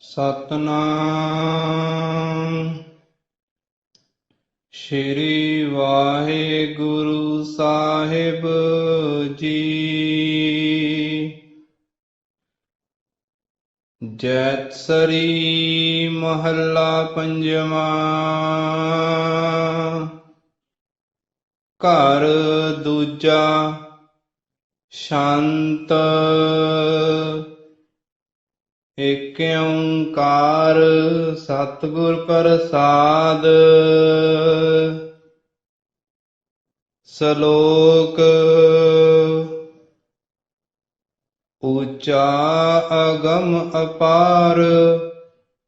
ਸਤਨਾਮ। ਸ਼੍ਰੀ ਵਾਹਿਗੁਰੂ ਸਾਹਿਬ ਜੀ। ਜੈਤਸਰੀ ਮਹੱਲਾ ਪੰਜਵਾਂ। ਘਰ ਦੂਜਾ। ਸ਼ਾਂਤ ਏਕ ਓੰਕਾਰ ਸਤਿਗੁਰ ਪ੍ਰਸਾਦ। ਸ਼ਲੋਕ ਊਚਾ ਅਗਮ ਅਪਾਰ,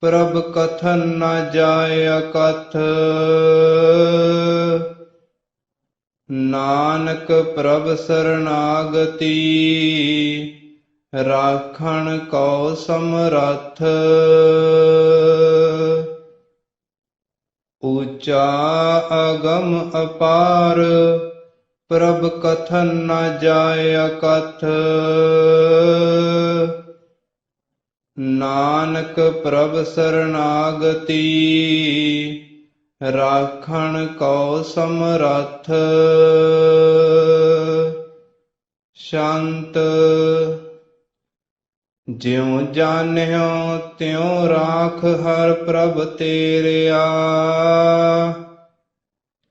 ਪ੍ਰਭ ਕਥਨ ਨ ਜਾਏ ਅਕਥ। ਨਾਨਕ ਪ੍ਰਭ ਸ਼ਰਨਾਗਤੀ ਰਾਖਣ ਕੋ ਸਮਰੱਥ। ਊਚਾ ਅਗਮ ਅਪਾਰ, ਪ੍ਰਭ ਕਥਨ ਨ ਜਾਏ ਅਕਥ। ਨਾਨਕ ਪ੍ਰਭ ਸ਼ਰਨਾਗਤੀ, ਰਾਖਣ ਕੋ ਸਮਰੱਥ। ਸ਼ਾਂਤ ਜਿਉ ਜਾਣਿਓ ਤਿਉ ਰਾਖ ਹਰ ਪ੍ਰਭ ਤੇਰਿਆ।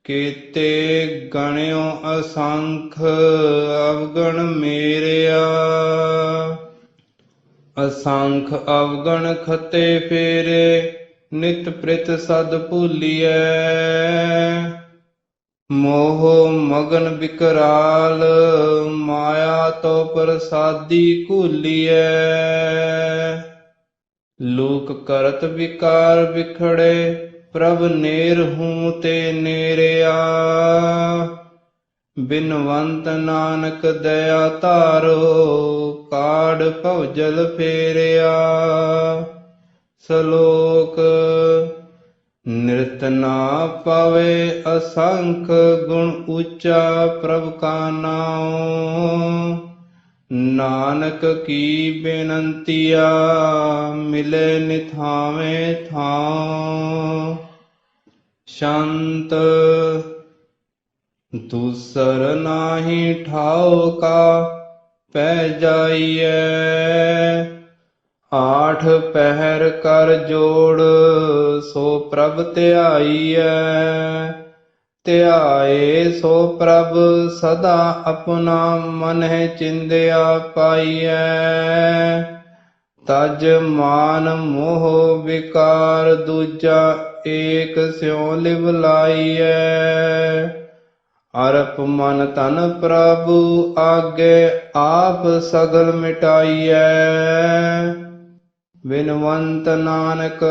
ਕੀਤੇ ਗਣਿਓ ਅਸੰਖ ਅਵਗਣ ਮੇਰਿਆ। ਅਸੰਖ ਅਵਗਣ ਖਤੇ ਫੇਰੇ ਨਿਤ ਪ੍ਰਿਤ ਸਦ ਭੂਲੀਐ। ਮੋਹ ਮਗਨ ਵਿਕਰਾਲ ਮਾਇਆ ਤੋ ਪ੍ਰਸਾਦੀ ਘੂਲੀਐ। ਲੋਕ ਕਰਤ ਵਿਕਾਰ ਵਿਖੜੇ, ਪ੍ਰਭ ਨੇਰ ਹੂੰ ਤੇ ਨੇਰਿਆ। ਬਿਨਵੰਤ ਨਾਨਕ ਦਇਆ ਧਾਰੋ ਕਾੜ ਭਵਜਲ ਫੇਰਿਆ। ਸ਼ਲੋਕ ਨਿਰਤ ਨਾ ਪਾਵੇ ਅਸੰਖ ਗੁਣ ਉੱਚਾ ਪ੍ਰਭ ਕਾ ਨਾਮ ਨਾਨਕ ਕੀ ਬੇਨੰਤੀਆ ਮਿਲੇ ਨਿਥਾਵੇਂ ਥਾਂ ਸ਼ਾਂਤ ਦੂਸਰ ਨਾਹੀ ਠਾਓ ਕਾ ਪੈ ਜਾਈਐ। ਆਠ ਪਹਿਰ ਕਰ ਜੋੜ, ਸੋ ਪ੍ਰਭ ਧਿਆਈਐ। ਧਿਆਏ ਸੋ ਪ੍ਰਭ, ਸਦਾ ਆਪਣਾ ਮਨ ਚਿੰਦਿਆ ਪਾਈਐ। ਤਜ ਮਾਨ ਮੋਹ ਵਿਕਾਰ, ਦੂਜਾ ਏਕ ਸਿਉ ਲਿਵ ਲਾਈਐ। ਅਰਪ ਮਨ ਤਨ ਪ੍ਰਭੂ, ਆਗੇ ਆਪ ਸਗਲ ਮਿਟਾਈਐ। ਬਿਨਵੰਤ ਨਾਨਕ,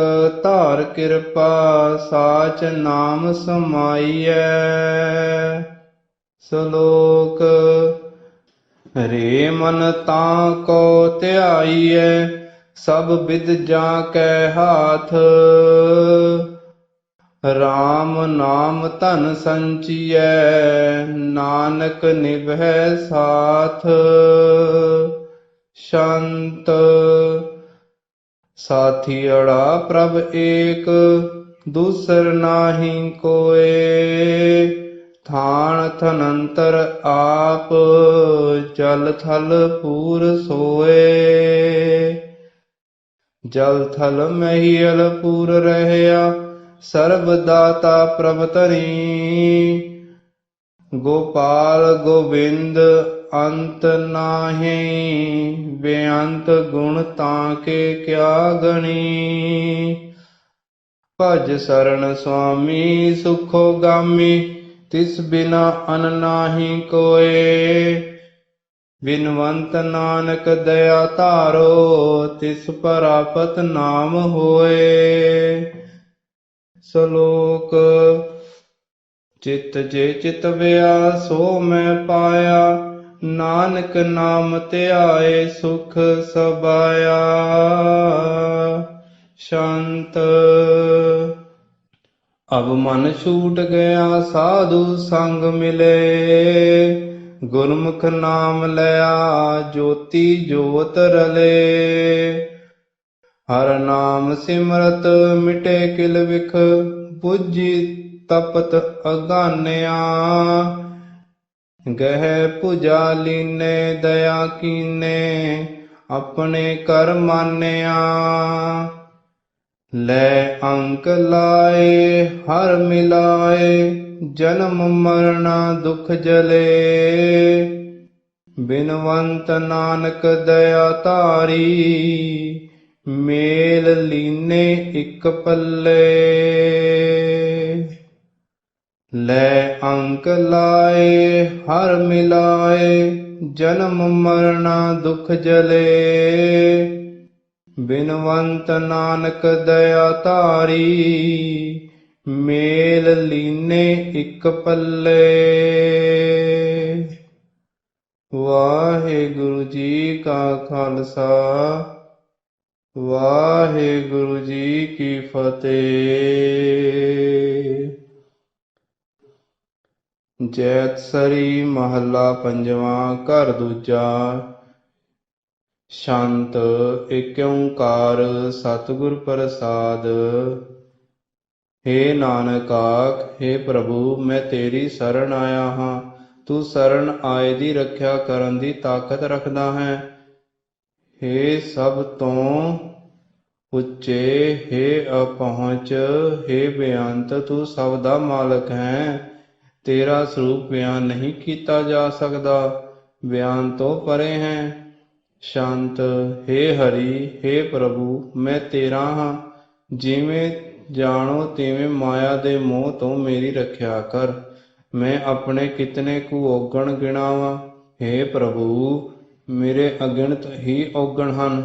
ਧਾਰ ਕਿਰਪਾ, ਸਾਚ ਨਾਮ ਸਮਾਈਐ। ਸ਼ਲੋਕ ਰੇ ਮਨ ਤਾਂ ਕੋ ਧਿਆਈਐ, ਸਭ ਵਿਦ ਜਾ ਕੈ ਹਾਥ। RAM ਨਾਮ ਧਨ ਸੰਚੀਐ, ਨਾਨਕ ਨਿਭੈ ਸਾਥ। ਸੰਤ ਸਾਥੀ ਅੜਾ ਪ੍ਰਭ ਏਕ, ਦੂਸਰ ਨਾਹੀ ਕੋਏ। ਥਾਨ ਥਨੰਤਰ ਆਪ, ਜਲ ਥਲ ਪੂਰ ਸੋਏ। ਜਲ ਥਲ ਮਹੀਲ ਪੂਰ ਰਹਿਆ, ਸਰਬ ਦਾਤਾ ਪ੍ਰਭ ਧਰੀ। ਗੋਪਾਲ ਗੋਬਿੰਦ ਅੰਤ ਨਾਹੀ, ਬੇਅੰਤ ਗੁਣ ਤਾਂ ਕੇ ਕਿਆ ਗਣੀ? ਭਜ ਸਰਣ ਸੁਆਮੀ, ਸੁਖੋ ਗਾਮੀ, ਤਿਸ ਬਿਨਾ ਅਨ ਨਾਹੀ ਕੋਏ। ਬਿਨਵੰਤ ਨਾਨਕ ਦਇਆ ਧਾਰੋ, ਤਿਸ ਪਰਾਪਤ ਨਾਮ ਹੋਏ। ਸ਼ਲੋਕ, ਚਿਤ ਜੇ ਚਿਤ ਵਿਆ, ਸੋ ਮੈਂ ਪਾਇਆ। ਨਾਨਕ ਨਾਮ ਧਿਆਏ ਸੁਖ ਸਬਾਇਆ ਸ਼ਾਂਤ। ਅਬ ਮਨ ਛੂਟ ਗਿਆ, ਸਾਧੂ ਸੰਗ ਮਿਲੇ। ਗੁਰਮੁਖ ਨਾਮ ਲਿਆ, ਜੋਤੀ ਜੋਤ ਰਲੇ। ਹਰ ਨਾਮ ਸਿਮਰਤ ਮਿਟੇ ਕਿਲ ਵਿਖ 부ਜੀ ਤਪਤ ਅਗਾਨਿਆ। ਗਹਿ ਪੁਜਾ ਲੀਨੇ ਦਇਆ ਕੀਨੇ, ਆਪਣੇ ਕਰ ਮਾਨਿਆ। ਲੈ ਅੰਕ ਲਾਏ, ਹਰ ਮਿਲਾਏ, ਜਨਮ ਮਰਨਾ ਦੁਖ ਜਲੇ। ਬਿਨਵੰਤ ਨਾਨਕ ਦਇਆ ਧਾਰੀ, ਮੇਲ ਲੀਨੇ ਇੱਕ ਪੱਲੇ। ਲੈ ਅੰਕ ਲਾਏ, ਹਰ ਮਿਲਾਏ, ਜਨਮ ਮਰਨਾ ਦੁਖ ਜਲੇ। ਬਿਨਵੰਤ ਨਾਨਕ ਦਇਆ ਧਾਰੀ, ਮੇਲ ਲੀਨੇ ਇਕ ਪੱਲੇ। ਵਾਹਿਗੁਰੂ ਜੀ ਕਾ ਖਾਲਸਾ, ਵਾਹਿਗੁਰੂ ਜੀ ਕੀ ਫਤਿਹ। ਜੈਤਸਰੀ ਮਹੱਲਾ ਪੰਜਵਾਂ, ਘਰ ਦੂਜਾ। ਸ਼ਾਂਤ ਏਕ ਓੰਕਾਰ, ਸਤਿਗੁਰ ਪ੍ਰਸਾਦ। ਹੇ ਨਾਨਕ ਆਖ, ਹੇ ਪ੍ਰਭੂ, ਮੈਂ ਤੇਰੀ ਸ਼ਰਨ ਆਇਆ ਹਾਂ। ਤੂੰ ਸ਼ਰਨ ਆਏ ਦੀ ਰੱਖਿਆ ਕਰਨ ਦੀ ਤਾਕਤ ਰੱਖਦਾ ਹੈ। ਹੇ ਸਭ ਤੋਂ ਉੱਚੇ, ਹੇ ਅਪਹੁੰਚ, ਹੇ ਬੇਅੰਤ, ਤੂੰ ਸਭ ਦਾ ਮਾਲਕ ਹੈ। ਤੇਰਾ ਸਰੂਪ ਬਿਆਨ ਨਹੀਂ ਕੀਤਾ ਜਾ ਸਕਦਾ ਬਿਆਨ ਤੋਂ ਪਰੇ ਹੈ ਸ਼ਾਂਤ हे ਹਰੀ हे ਪ੍ਰਭੂ ਮੈਂ ਤੇਰਾ ਹਾਂ ਜਿਵੇਂ ਜਾਣੋ ਤਿਵੇਂ ਮਾਇਆ ਦੇ ਮੋਹ ਤੋਂ ਮੇਰੀ ਰੱਖਿਆ ਕਰ ਮੈਂ ਆਪਣੇ ਕਿਤਨੇ ਕੁ ਔਗਣ ਗਿਣਾਵਾਂ हे ਪ੍ਰਭੂ ਮੇਰੇ ਅਗਿਣਤ ਹੀ ਔਗਣ ਹਨ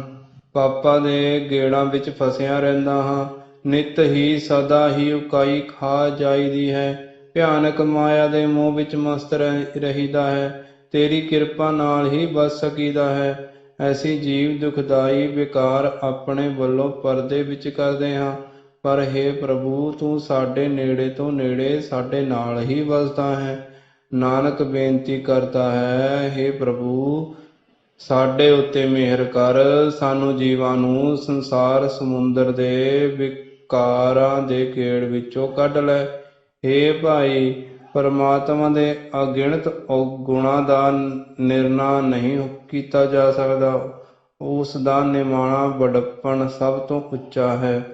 ਪਾਪਾਂ ਦੇ ਗੇੜਾਂ ਵਿੱਚ ਫਸਿਆ ਰਹਿੰਦਾ ਹਾਂ ਨਿਤ ਹੀ ਸਦਾ ਹੀ ਉਕਾਈ ਖਾ ਜਾਈਦੀ ਹੈ ਭਿਆਨਕ ਮਾਇਆ ਦੇ ਮੋਹ ਵਿੱਚ ਮਸਤ ਰਹਿ- ਰਹੀਦਾ ਹੈ। ਤੇਰੀ ਕਿਰਪਾ ਨਾਲ ਹੀ ਬਚ ਸਕੀਦਾ ਹੈ। ਐਸੀ ਜੀਵ ਦੁਖਦਾਈ ਵਿਕਾਰ ਆਪਣੇ ਵੱਲੋਂ ਪਰਦੇ ਵਿੱਚ ਕਰਦੇ ਹਾਂ। ਪਰ हे ਪ੍ਰਭੂ, ਤੂੰ ਸਾਡੇ ਨੇੜੇ ਤੋਂ ਨੇੜੇ ਸਾਡੇ ਨਾਲ ਹੀ ਵਸਦਾ ਹੈ। ਨਾਨਕ ਬੇਨਤੀ ਕਰਦਾ ਹੈ हे ਪ੍ਰਭੂ, ਸਾਡੇ ਉੱਤੇ ਮਿਹਰ ਕਰ। ਸਾਨੂੰ ਜੀਵਾਂ ਨੂੰ ਸੰਸਾਰ ਸਮੁੰਦਰ ਦੇ ਵਿਕਾਰਾਂ ਦੇ ਗੇੜ ਵਿੱਚੋਂ ਕੱਢ ਲੈ। हे ਭਾਈ, ਪਰਮਾਤਮਾ ਦੇ ਅਗਿਣਤ ਗੁਣਾਂ ਦਾ ਨਿਰਣਾ ਨਹੀਂ ਕੀਤਾ ਜਾ ਸਕਦਾ। ਉਸ ਦਾ ਨਿਮਾਣਾ ਬੜਪਣ ਸਭ ਤੋਂ ਉੱਚਾ ਹੈ।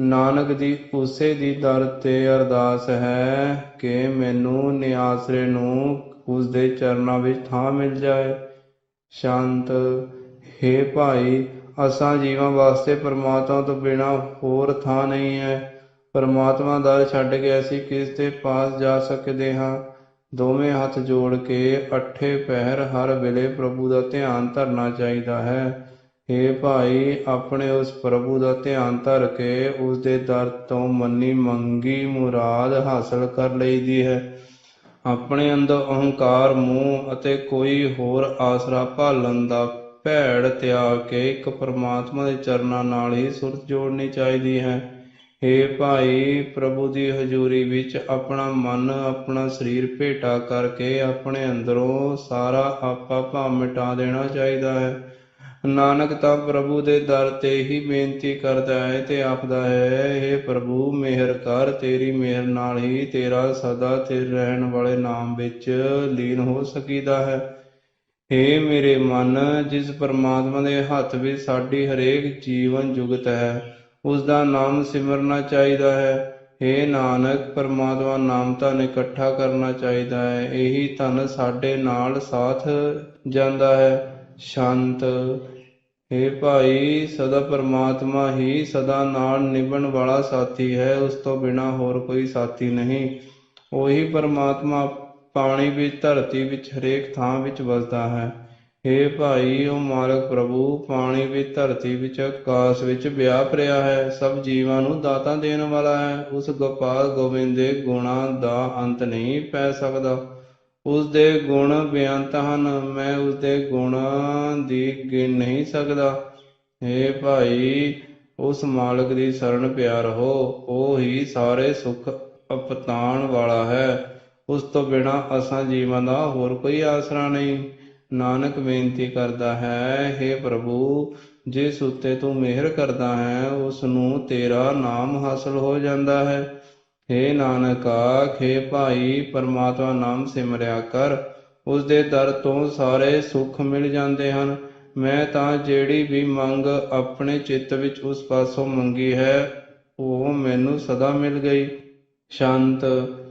ਨਾਨਕ ਦੀ ਉਸੇ ਦੀ ਦਰ ਤੇ ਅਰਦਾਸ ਹੈ ਕਿ ਮੈਨੂੰ ਨਿਆਸਰੇ ਨੂੰ ਉਸ ਦੇ ਚਰਨਾਂ ਵਿੱਚ ਥਾਂ ਮਿਲ ਜਾਏ। ਸ਼ਾਂਤ, ਹੇ ਭਾਈ, ਅਸਾਂ ਜੀਵਾਂ ਵਾਸਤੇ ਪਰਮਾਤਮਾ ਤੋਂ ਬਿਨਾ ਹੋਰ ਥਾਂ ਨਹੀਂ ਹੈ। ਪਰਮਾਤਮਾ ਦਰ ਛੱਡ ਕੇ ਅਸੀਂ ਕਿਸ ਦੇ ਪਾਸ ਜਾ ਸਕਦੇ ਹਾਂ? ਦੋਵੇਂ ਹੱਥ ਜੋੜ ਕੇ ਅੱਠੇ ਪਹਿਰ ਹਰ ਵੇਲੇ ਪ੍ਰਭੂ ਦਾ ਧਿਆਨ ਧਰਨਾ ਚਾਹੀਦਾ ਹੈ। हे ਭਾਈ, ਆਪਣੇ ਉਸ ਪ੍ਰਭੂ ਦਾ ਧਿਆਨ ਧਰ ਕੇ ਉਸ ਦੇ ਦਰ ਤੋਂ ਮੰਨੀ ਮੰਗੀ ਮੁਰਾਦ ਹਾਸਲ ਕਰ ਲਈਦੀ ਹੈ। ਆਪਣੇ ਅੰਦਰ ਅਹੰਕਾਰ, ਮੂੰਹ ਅਤੇ ਕੋਈ ਹੋਰ ਆਸਰਾ ਭਾਲਣ ਦਾ ਭੈੜ ਤਿਆਗ ਕੇ ਇੱਕ ਪਰਮਾਤਮਾ ਦੇ ਚਰਨਾਂ ਨਾਲ ਹੀ ਸੁਰਤ ਜੋੜਨੀ ਚਾਹੀਦੀ ਹੈ। ਹੇ ਭਾਈ, ਪ੍ਰਭੂ ਦੀ ਹਜ਼ੂਰੀ ਵਿੱਚ ਆਪਣਾ ਮਨ, ਆਪਣਾ ਸਰੀਰ ਭੇਟਾ ਕਰਕੇ ਆਪਣੇ ਅੰਦਰੋਂ ਸਾਰਾ ਆਪਾ ਭਾਵ ਮਿਟਾ ਦੇਣਾ ਚਾਹੀਦਾ ਹੈ। ਨਾਨਕ ਤਾਂ ਪ੍ਰਭੂ ਦੇ ਦਰ ਤੇ ਹੀ ਬੇਨਤੀ ਕਰਦਾ ਹੈ ਤੇ ਆਖਦਾ ਹੈ हे ਪ੍ਰਭੂ, ਮਿਹਰ ਕਰ, ਤੇਰੀ ਮਿਹਰ ਨਾਲ ਹੀ ਤੇਰਾ ਸਦਾ ਸਥਿਰ ਰਹਿਣ ਵਾਲੇ ਨਾਮ ਵਿੱਚ ਲੀਨ ਹੋ ਸਕੀਦਾ ਹੈ। हे ਮੇਰੇ ਮਨ, ਜਿਸ ਪਰਮਾਤਮਾ ਦੇ ਹੱਥ ਵਿੱਚ ਸਾਡੀ ਹਰੇਕ ਜੀਵਨ ਜੁਗਤ ਹੈ ਉਸ ਦਾ ਨਾਮ ਸਿਮਰਨਾ ਚਾਹੀਦਾ ਹੈ। हे ਨਾਨਕ, ਪਰਮਾਤਮਾ ਨਾਮ ਤਾਂ ਇਕੱਠਾ ਕਰਨਾ ਚਾਹੀਦਾ ਹੈ। ਇਹੀ ਧਨ ਸਾਡੇ ਨਾਲ ਸਾਥ ਜਾਂਦਾ ਹੈ। ਸ਼ਾਂਤ। हे ਭਾਈ, ਸਦਾ ਪਰਮਾਤਮਾ ਹੀ ਸਦਾ ਨਾਲ ਨਿਭਣ ਵਾਲਾ ਸਾਥੀ ਹੈ। ਉਸ ਤੋਂ ਬਿਨਾ ਹੋਰ ਕੋਈ ਸਾਥੀ ਨਹੀਂ। ਉਹੀ ਪਰਮਾਤਮਾ ਪਾਣੀ ਵਿੱਚ, ਧਰਤੀ ਵਿੱਚ, ਹਰੇਕ ਥਾਂ ਵਿੱਚ ਵਸਦਾ ਹੈ। ਹੇ ਭਾਈ, ਉਹ ਮਾਲਕ ਪ੍ਰਭੂ, ਪਾਣੀ ਵਿੱਚ ਧਰਤੀ ਵਿੱਚ, ਆਕਾਸ਼ ਵਿੱਚ ਵਿਆਪ ਰਿਹਾ ਹੈ। ਸਭ ਜੀਵਾਂ ਨੂੰ ਦਾਤਾਂ ਦੇਣ ਵਾਲਾ ਹੈ। ਉਸ ਗੋਪਾਲ ਗੋਬਿੰਦ ਦੇ ਗੁਣਾਂ ਦਾ ਅੰਤ ਨਹੀਂ ਪੈ ਸਕਦਾ। ਉਸ ਦੇ ਗੁਣ ਬੇਅੰਤ ਹਨ। ਮੈਂ ਉਸ ਦੇ ਗੁਣਾਂ ਦੀ ਗਿਣ ਨਹੀਂ ਸਕਦਾ। ਹੇ ਭਾਈ, ਉਸ ਮਾਲਕ ਦੀ ਸ਼ਰਨ ਪਿਆਰ ਹੋ। ਉਹ ਹੀ ਸਾਰੇ ਸੁੱਖ ਅਪਤਾਣ ਵਾਲਾ ਹੈ। ਉਸ ਤੋਂ ਬਿਨਾ ਅਸਾਂ ਜੀਵਾਂ ਦਾ ਹੋਰ ਕੋਈ ਆਸਰਾ ਨਹੀਂ। ਨਾਨਕ ਬੇਨਤੀ ਕਰਦਾ ਹੈ हे ਪ੍ਰਭੂ, ਜਿਸ ਉੱਤੇ ਤੂੰ ਮਿਹਰ ਕਰਦਾ ਹੈ ਉਸ ਨੂੰ ਤੇਰਾ ਨਾਮ ਹਾਸਲ ਹੋ ਜਾਂਦਾ ਹੈ। ਹੇ ਨਾਨਕ, ਆਖੇ ਭਾਈ, ਪਰਮਾਤਮਾ ਨਾਮ ਸਿਮਰਿਆ ਕਰ ਉਸ ਦੇ ਦਰ ਤੋਂ ਸਾਰੇ ਸੁੱਖ ਮਿਲ ਜਾਂਦੇ ਹਨ। ਮੈਂ ਤਾਂ ਜਿਹੜੀ ਵੀ ਮੰਗ ਆਪਣੇ ਚਿੱਤ ਵਿੱਚ ਉਸ ਪਾਸੋਂ ਮੰਗੀ ਹੈ, ਉਹ ਮੈਨੂੰ ਸਦਾ ਮਿਲ ਗਈ। ਸ਼ਾਂਤ,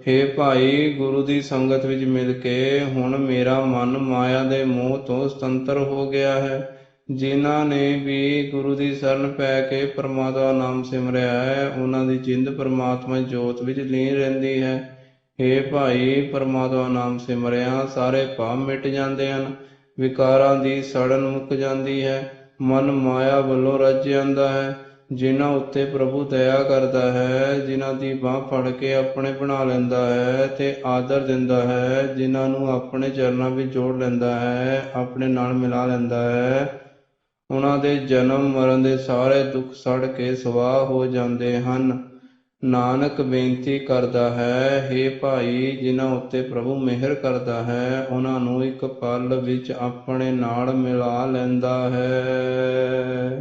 ਹੇ ਭਾਈ, ਗੁਰੂ ਦੀ ਸੰਗਤ ਵਿੱਚ ਮਿਲ ਕੇ ਹੁਣ ਮੇਰਾ ਮਨ ਮਾਇਆ ਦੇ ਮੋਹ ਤੋਂ ਸੁਤੰਤਰ ਹੋ ਗਿਆ ਹੈ। ਜਿਨ੍ਹਾਂ ਨੇ ਵੀ ਗੁਰੂ ਦੀ ਸ਼ਰਨ ਪੈ ਕੇ ਪਰਮਾਤਮਾ ਨਾਮ ਸਿਮਰਿਆ ਹੈ, ਉਹਨਾਂ ਦੀ ਜਿੰਦ ਪਰਮਾਤਮਾ ਜੋਤ ਵਿੱਚ ਲੀਨ ਰਹਿੰਦੀ ਹੈ। ਹੇ ਭਾਈ, ਪਰਮਾਤਮਾ ਨਾਮ ਸਿਮਰਿਆ, ਸਾਰੇ ਪਾਪ ਮਿਟ ਜਾਂਦੇ ਹਨ, ਵਿਕਾਰਾਂ ਦੀ ਸੜਨ ਮੁੱਕ ਜਾਂਦੀ ਹੈ, ਮਨ ਮਾਇਆ ਵੱਲੋਂ ਰੱਜ ਜਾਂਦਾ ਹੈ। ਜਿਨ੍ਹਾਂ ਉੱਤੇ ਪ੍ਰਭੂ ਦਇਆ ਕਰਦਾ ਹੈ, ਜਿਨ੍ਹਾਂ ਦੀ ਬਾਹ ਫੜ ਕੇ ਆਪਣੇ ਬਣਾ ਲੈਂਦਾ ਹੈ ਤੇ ਆਦਰ ਦਿੰਦਾ ਹੈ, ਜਿਨ੍ਹਾਂ ਨੂੰ ਆਪਣੇ ਚਰਨਾਂ ਵਿੱਚ ਜੋੜ ਲੈਂਦਾ ਹੈ, ਆਪਣੇ ਨਾਲ ਮਿਲਾ ਲੈਂਦਾ ਹੈ। ਉਹਨਾਂ ਦੇ ਜਨਮ ਮਰਨ ਦੇ ਸਾਰੇ ਦੁੱਖ ਸੜ ਕੇ ਸਵਾਹ ਹੋ ਜਾਂਦੇ ਹਨ। ਨਾਨਕ ਬੇਨਤੀ ਕਰਦਾ ਹੈ, ਹੇ ਭਾਈ, ਜਿਨ੍ਹਾਂ ਉੱਤੇ ਪ੍ਰਭੂ ਮਿਹਰ ਕਰਦਾ ਹੈ, ਉਹਨਾਂ ਨੂੰ ਇੱਕ ਪਲ ਵਿੱਚ ਆਪਣੇ ਨਾਲ ਮਿਲਾ ਲੈਂਦਾ ਹੈ।